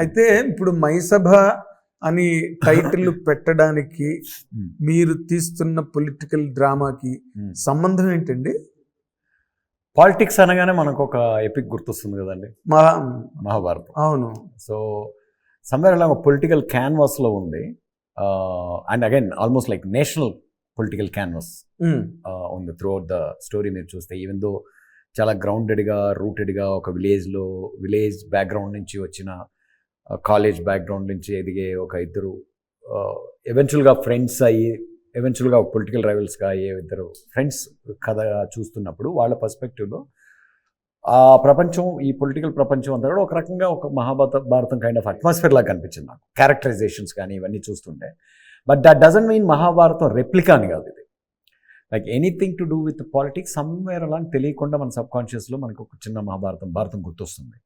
అయితే ఇప్పుడు మైసభ అని టైటిల్ పెట్టడానికి Hmm. మీరు తీస్తున్న పొలిటికల్ డ్రామాకి Hmm. సంబంధం ఏంటండి? పాలిటిక్స్ అనగానే మనకు ఒక ఎపిక్ గుర్తొస్తుంది కదండి. మా మహాభారతం. అవును. సో సమ్వేర్ అలా ఒక పొలిటికల్ క్యాన్వాస్లో ఉంది. And again almost like national political canvas um, ఉంది. త్రూ అవుట్ ద స్టోరీ మీరు చూస్తే ఈవెన్ దో చాలా గ్రౌండెడ్గా రూటెడ్గా ఒక విలేజ్లో విలేజ్ బ్యాక్గ్రౌండ్ నుంచి వచ్చిన కాలేజ్ బ్యాక్గ్రౌండ్ నుంచి ఎదిగే ఒక ఇద్దరు ఎవెన్చువల్గా ఫ్రెండ్స్ అయ్యి ఎవెన్చువల్గా పొలిటికల్ రైవల్స్గా అయ్యే ఇద్దరు ఫ్రెండ్స్ కథ చూస్తున్నప్పుడు వాళ్ళ పర్స్పెక్టివ్లో ఆ ప్రపంచం ఈ పొలిటికల్ ప్రపంచం అంతా కూడా ఒక రకంగా ఒక Mahabharata Bharatam kind of atmosphere లాగా కనిపించింది నాకు. క్యారెక్టరైజేషన్స్ కానీ ఇవన్నీ చూస్తుంటే. But that doesn't mean Mahabharatam replica అని కాదు ఇది. Like anything to do with politics somewhere అలా తెలియకుండా మన సబ్ కాన్షియస్లో మనకు ఒక చిన్న మహాభారతం భారతం గుర్తొస్తుంది.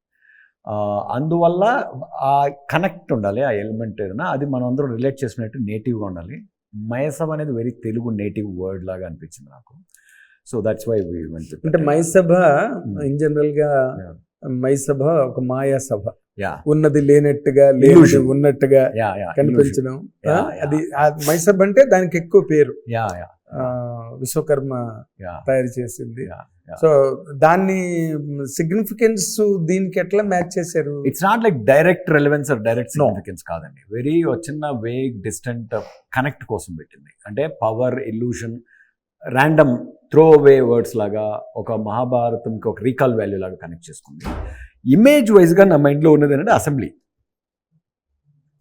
అందువల్ల ఆ కనెక్ట్ ఉండాలి ఆ ఎలిమెంట్ ఏదైనా. అది మనం అందరం రిలేట్ చేసినట్టు నేటివ్గా ఉండాలి. మయసభ అనేది వెరీ తెలుగు నేటివ్ వర్డ్ లాగా అనిపించింది నాకు. సో దట్స్ వై అంటే మైసభ Hmm. ఇన్ జనరల్గా Yeah. మైసభ ఒక మాయా సభ. యా ఉన్నది లేనట్టుగా Illusion. ఉన్నట్టుగా కనిపించడం. అది మైసభ అంటే దానికి ఎక్కువ పేరు. యా యా ఆ, విశ్వకర్మ యా తయారు చేసింది. సో దాన్ని సిగ్నిఫికెన్స్ దీనికి ఎట్లా మ్యాచ్ చేశారు? It's not like direct relevance or direct. Significance కాదండి. వెరీ చిన్న వేగ్ డిస్టెంట్ కనెక్ట్ కోసం పెట్టింది. అంటే power illusion random throw away words లాగా ఒక మహాభారతంకి ఒక రీకాల్ వాల్యూ లాగా కనెక్ట్ చేసుకుంది. ఇమేజ్ వైజ్గా నా మైండ్లో ఉన్నది ఏంటంటే అసెంబ్లీ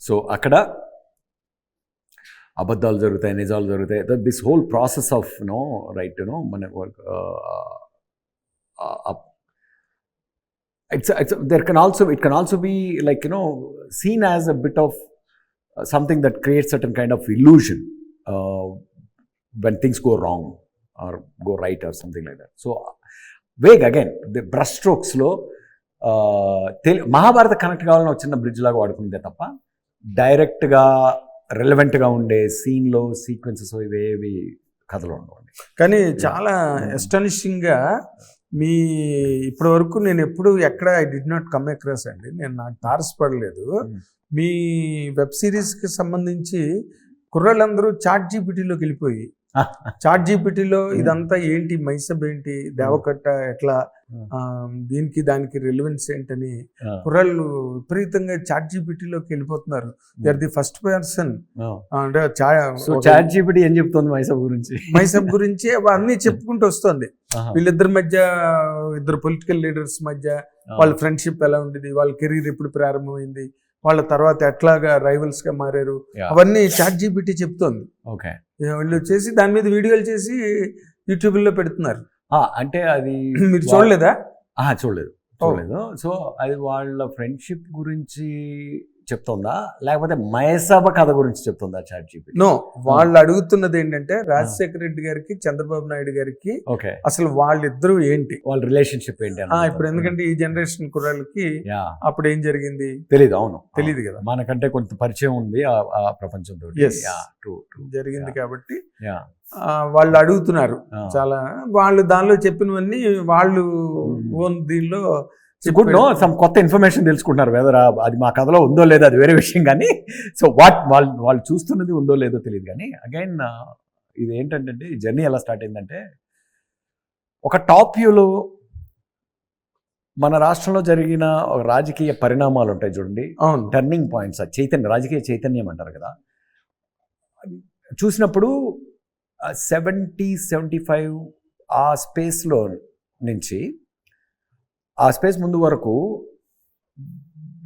సో అక్కడ అబద్ధాలు జరుగుతాయి నిజాలు జరుగుతాయి. This whole process of no right no మన it's, it's there can also it can also be like you know seen as a bit of something that creates certain kind of illusion uh, when things go wrong or go right or something like that so vague again the brush స్ట్రోక్స్లో తెలి Mahabharata connect కావాలని ఒక చిన్న bridge లాగా వాడుకుందే తప్ప డైరెక్ట్గా రెలవెంట్గా ఉండే సీన్లో sequences ఇవేవి కథలు ఉండవండి కానీ చాలా ఎస్టానిషింగ్గా మీ ఇప్పటి వరకు నేను ఎప్పుడు ఎక్కడ I did not come across అండి. నేను నాకు తారసపడలేదు. మీ వెబ్ సిరీస్కి సంబంధించి కుర్రాళ్ళందరూ చాట్ జీపీటీలోకి వెళ్ళిపోయి. చాట్ జీపీటీలో ఇదంతా ఏంటి? మైసబ్ ఏంటి? దేవకట్ట ఎట్లా? దీనికి దానికి రిలవెన్స్ ఏంటని కుర్రాళ్ళు విపరీతంగా చాట్ జీపీటీలోకి వెళ్ళిపోతున్నారు ఆర్ ది ఫస్ట్ పర్సన్ అంటే చాట్ జీపీటీ ఏం చెప్తుంది మైసబ్ గురించి? మైసబ్ గురించి అన్ని చెప్పుకుంటూ వస్తుంది. వీళ్ళిద్దరి మధ్య ఇద్దరు పొలిటికల్ లీడర్స్ మధ్య వాళ్ళ ఫ్రెండ్షిప్ ఎలా ఉండేది వాళ్ళ కెరీర్ ఎప్పుడు ప్రారంభమైంది వాళ్ళ తర్వాత ఎట్లాగా రైవల్స్గా మారారు. అవన్నీ చాట్ జీపీటీ చెప్తోంది వీళ్ళు చేసి దాని మీద వీడియోలు చేసి యూట్యూబ్లో పెడుతున్నారు. అంటే అది మీరు చూడలేదా? చూడలేదు. చూడలేదు. సో అది వాళ్ళ ఫ్రెండ్షిప్ గురించి చెప్తుందా? లేకపోతే మహేసాబ కథ గురించి చెప్తుందా చాట్ జీపీ నో వాళ్ళు అడుగుతున్నది ఏంటంటే రాజశేఖర రెడ్డి గారికి చంద్రబాబు నాయుడు గారికి ఓకే. అసలు వాళ్ళిద్దరూ ఏంటి? వాళ్ళ రిలేషన్షిప్ ఏంటి ఇప్పుడు ఎందుకంటే ఈ జనరేషన్ కుర్రాళ్ళకి అప్పుడు ఏం జరిగింది? తెలీదు అవును. తెలియదు కదా. మనకంటే కొంత పరిచయం ఉంది ఆ ఆ ప్రపంచంతో. జరిగింది. కాబట్టి వాళ్ళు అడుగుతున్నారు చాలా. వాళ్ళు దానిలో చెప్పినవన్నీ వాళ్ళు. ఓన్ దీనిలో గుడ్ నో సమ్ కొత్త ఇన్ఫర్మేషన్ తెలుసుకుంటున్నారు. వెదర్ అది మా కథలో ఉందో లేదో అది వేరే విషయం కానీ. సో వాట్ వాళ్ళు వాళ్ళు చూస్తున్నది ఉందో లేదో తెలియదు కానీ అగైన్ ఇది ఏంటంటే ఈ జర్నీ ఎలా స్టార్ట్ అయిందంటే ఒక టాప్ వ్యూలో మన రాష్ట్రంలో జరిగిన ఒక రాజకీయ పరిణామాలు ఉంటాయి చూడండి. టర్నింగ్ పాయింట్స్ చైతన్య రాజకీయ చైతన్యం అంటారు కదా. చూసినప్పుడు సెవెంటీ సెవెంటీ ఫైవ్ ఆ స్పేస్లో నుంచి ఆ స్పేస్ ముందు వరకు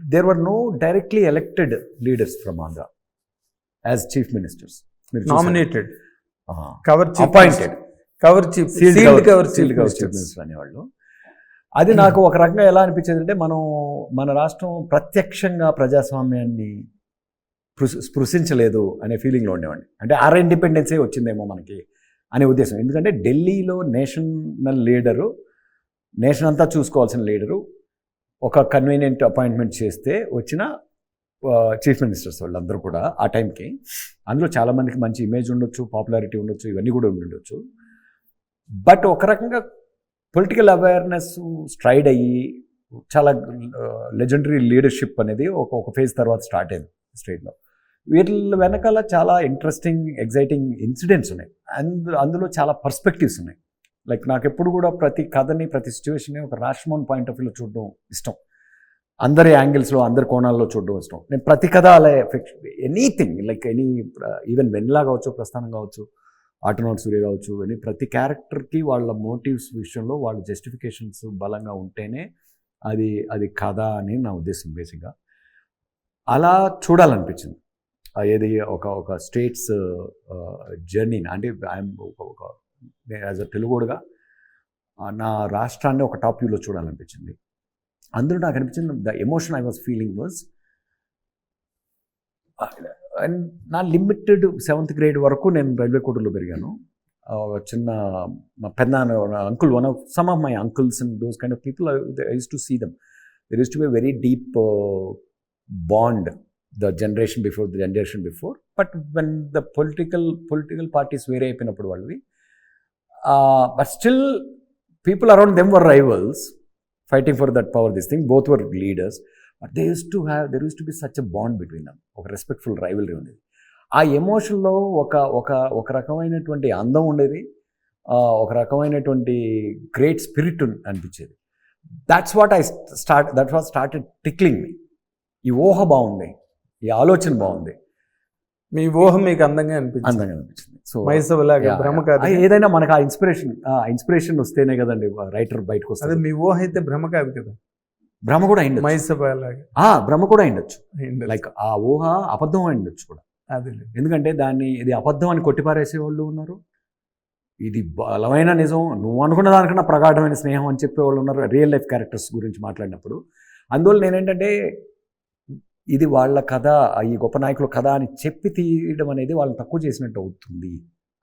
there were no directly elected leaders from Andhra as chief ministers. Nominated cover appointed cover chief sealed cover sealed cover chief minister అనేవాళ్ళు. అది నాకు ఒక రకంగా ఎలా అనిపించేది అంటే మనం మన రాష్ట్రం ప్రత్యక్షంగా ప్రజాస్వామ్యాన్ని స్పృశ- స్పృశించలేదు అనే ఫీలింగ్లో ఉండేవాడిని. అంటే ఆర్ ఇండిపెండెన్సే వచ్చిందేమో మనకి అనే ఉద్దేశం. ఎందుకంటే ఢిల్లీలో నేషనల్ లీడరు నేషన్ అంతా చూసుకోవాల్సిన లీడరు. ఒక కన్వీనియంట్ అపాయింట్మెంట్ చేస్తే వచ్చిన చీఫ్ మినిస్టర్స్ వాళ్ళందరూ కూడా ఆ టైంకి. అందులో చాలామందికి మంచి ఇమేజ్ ఉండొచ్చు పాపులారిటీ ఉండొచ్చు ఇవన్నీ కూడా ఉండొచ్చు. బట్ ఒక రకంగా పొలిటికల్ అవేర్నెస్ స్ట్రైడ్ అయ్యి చాలా లెజెండరీ లీడర్షిప్ అనేది ఒక ఒక ఫేజ్ తర్వాత స్టార్ట్ అయింది స్టేట్లో వీళ్ళ వెనకాల చాలా ఇంట్రెస్టింగ్ ఎగ్జైటింగ్ ఇన్సిడెంట్స్ ఉన్నాయి. అందు అందులో చాలా పర్స్పెక్టివ్స్ ఉన్నాయి. లైక్ నాకు ఎప్పుడు కూడా ప్రతి కథని ప్రతి సిచ్యువేషన్ని ఒక రాష్మోన్ పాయింట్ ఆఫ్ వ్యూలో చూడడం ఇష్టం. అందరి యాంగిల్స్లో అందరి కోణాల్లో చూడడం ఇష్టం. నేను ప్రతి కథ అలా effect anything like any even వెన్లా కావచ్చు ప్రస్థానం కావచ్చు ఆటోనాట్ సూర్య కావచ్చు అని ప్రతి క్యారెక్టర్కి వాళ్ళ మోటివ్స్ విషయంలో వాళ్ళ జస్టిఫికేషన్స్ బలంగా ఉంటేనే అది అది కథ అని నా ఉద్దేశం బేసిక్గా. అలా చూడాలనిపించింది. ఏది ఒక ఒక స్టేట్స్ జర్నీ అంటే ఐఎమ్ ఒక ఒక యాజ్ అ తెలుగుడుగా నా రాష్ట్రాన్ని ఒక టాప్ వ్యూలో చూడాలనిపించింది. అందులో నాకు అనిపించింది the emotion I was feeling was and నా లిమిటెడ్ సెవెంత్ గ్రేడ్ వరకు నేను రైల్వే కోటలో పెరిగాను. చిన్న మా పెద్ద uncle one of some of my uncles and those kind of people I use to see them. There is to be very deep bond the generation before the generation before but when the political political parties వేరే అయిపోయినప్పుడు వాళ్ళవి but still people around them were rivals fighting for that power this thing both were leaders but they use to have their use to be such a bond between them ఒక respectful rivalry ఉండేది. ఆ ఎమోషన్లో ఒక ఒక ఒక రకమైనటువంటి అందం ఉండేది. ఒక రకమైనటువంటి గ్రేట్ స్పిరిట్ అనిపించేది. That's what I start that what started tickling me ఈ ఊహ బాగుంది. ఈ ఆలోచన బాగుంది. మీ ఊహ మీకు అందంగా అనిపించింది. అందంగా అనిపించింది. సో మైసవలాగా భ్రమ కాదు. ఏదైనా మనకు ఆ ఇన్స్పిరేషన్ ఆ ఇన్స్పిరేషన్ వస్తేనే కదండి రైటర్ బయటకు వస్తుంది మీ ఊహ అయితే భ్రమ కాదు కదా. భ్రమ కూడా అయిండొచ్చు మైసభలాగా ఆ, భ్రమ కూడా అయిండొచ్చు లైక్ ఆ ఊహ అబద్ధం అయిండొచ్చు కూడా. అది ఎందుకంటే దాన్ని ఇది అబద్ధం అని కొట్టిపారేసే వాళ్ళు ఉన్నారు. ఇది బలమైన నిజం. నువ్వు అనుకున్న దానికన్నా ప్రగాఢమైన స్నేహం అని చెప్పేవాళ్ళు ఉన్నారు రియల్ లైఫ్ క్యారెక్టర్స్ గురించి మాట్లాడినప్పుడు. అందువల్ల నేనేంటంటే ఇది వాళ్ళ కథ ఈ గొప్ప నాయకుల కథ అని చెప్పి తీయడం అనేది వాళ్ళని తక్కువ చేసినట్టు అవుతుంది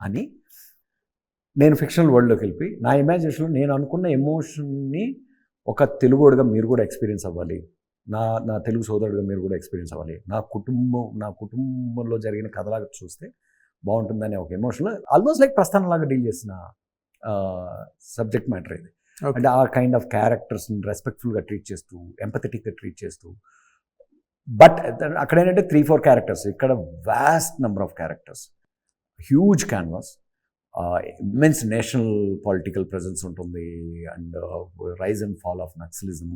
అని నేను ఫిక్షనల్ వరల్డ్లోకి వెళ్ళి నా ఇమాజినేషన్లో నేను అనుకున్న ఎమోషన్ని ఒక తెలుగుడుగా మీరు కూడా ఎక్స్పీరియన్స్ అవ్వాలి. నా నా తెలుగు సోదరుడుగా మీరు కూడా ఎక్స్పీరియన్స్ అవ్వాలి. నా కుటుంబం నా కుటుంబంలో జరిగిన కథలాగా చూస్తే బాగుంటుందనే ఒక ఎమోషన్లో ఆల్మోస్ట్ లైక్ ప్రస్థానంలాగా డీల్ చేసిన సబ్జెక్ట్ మ్యాటర్ ఇది. అంటే ఆ కైండ్ ఆఫ్ క్యారెక్టర్స్ని రెస్పెక్ట్ఫుల్గా ట్రీట్ చేస్తూ ఎంపథెటిక్గా ట్రీట్ చేస్తూ బట్ అక్కడ ఏంటంటే త్రీ ఫోర్ క్యారెక్టర్స్ ఇక్కడ vast number of characters huge canvas immense national political presence ఉంటుంది. And rise and fall of naxalism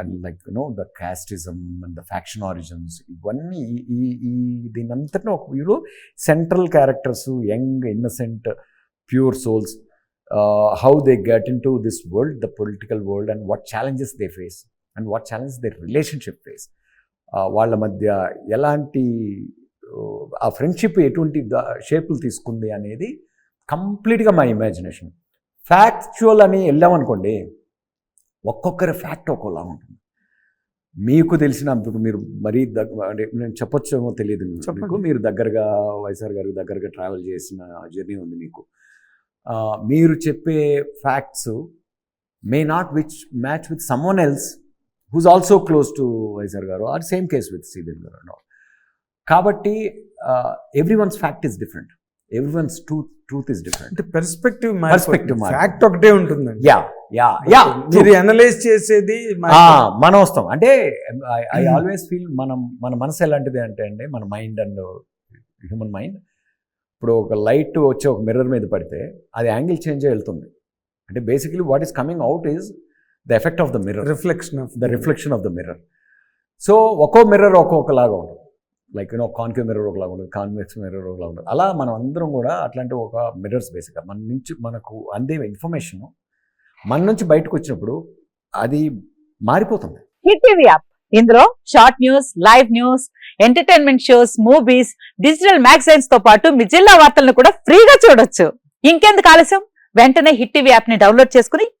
and like you know the casteism and the faction origins ఇవన్నీ ఈ- ఈ దీని దీనంతటిని ఒక వ్యూలో central characters young innocent pure souls how they get into this world the political world and what challenges they face and what challenges they relationship face. వాళ్ళ మధ్య ఎలాంటి ఆ ఫ్రెండ్షిప్ ఎటువంటి షేపులు తీసుకుంది అనేది కంప్లీట్గా మై ఇమాజినేషన్. ఫ్యాక్చువల్ అని వెళ్ళామనుకోండి ఒక్కొక్కరి ఫ్యాక్ట్ ఒక్కోలా ఉంటుంది. మీకు తెలిసిన ఇప్పుడు మీరు మరీ దగ్గ అంటే నేను చెప్పొచ్చేమో తెలియదు. మీకు. మీరు దగ్గరగా వైఎస్ఆర్ గారికి దగ్గరగా ట్రావెల్ చేసిన జర్నీ ఉంది మీకు. మీరు చెప్పే facts may not which match with someone else whose also close to YSR గారు or same case with Sridevi గారు అండ్ ఆల్ కాబట్టి every ones fact is different every ones truth truth is different అంటే perspective Perspective మారిపోతుంది. Fact ఒకటే ఉంటుందండి. Yeah yeah yeah మీరు analyse చేసేది ఆ, మనం వస్తాం అంటే ఐ ఆల్వేస్ ఫీల్ మనం మన మనసు ఎలాంటిది అంటే అండి మన మైండ్ అండ్ హ్యూమన్ మైండ్ ఇప్పుడు ఒక లైట్ వచ్చి ఒక మిర్రర్ మీద పడితే అది యాంగిల్ చేంజ్ వెళ్తుంది. అంటే basically what is coming out is the effect of the mirror reflection of the reflection of the mirror so ఒక్కో మిర్రర్ ఒక్కొక్కలాగా ఉంటుంది. లైక్ యూనో కాన్కేవ్ మిర్రర్ ఒకలాగా ఉంటుంది కాన్వెక్స్ మిర్రర్ ఒకలాగా ఉంటుంది. అలా మనం అందరం కూడా అట్లాంటి ఒక మిర్రర్స్ బేసిక్గా మన నుంచి మనకు అందే ఇన్ఫర్మేషన్ మన నుంచి బయటకు వచ్చినప్పుడు అది మారిపోతుంది. హిట్ టీవీ యాప్ ఇందులో short news live news entertainment shows movies digital మ్యాగజైన్స్తో పాటు మీ జిల్లా వార్తలను కూడా ఫ్రీగా చూడొచ్చు. ఇంకెందుకు ఆలస్యం? వెంటనే హిట్ టీవీ యాప్ని డౌన్లోడ్ చేసుకుని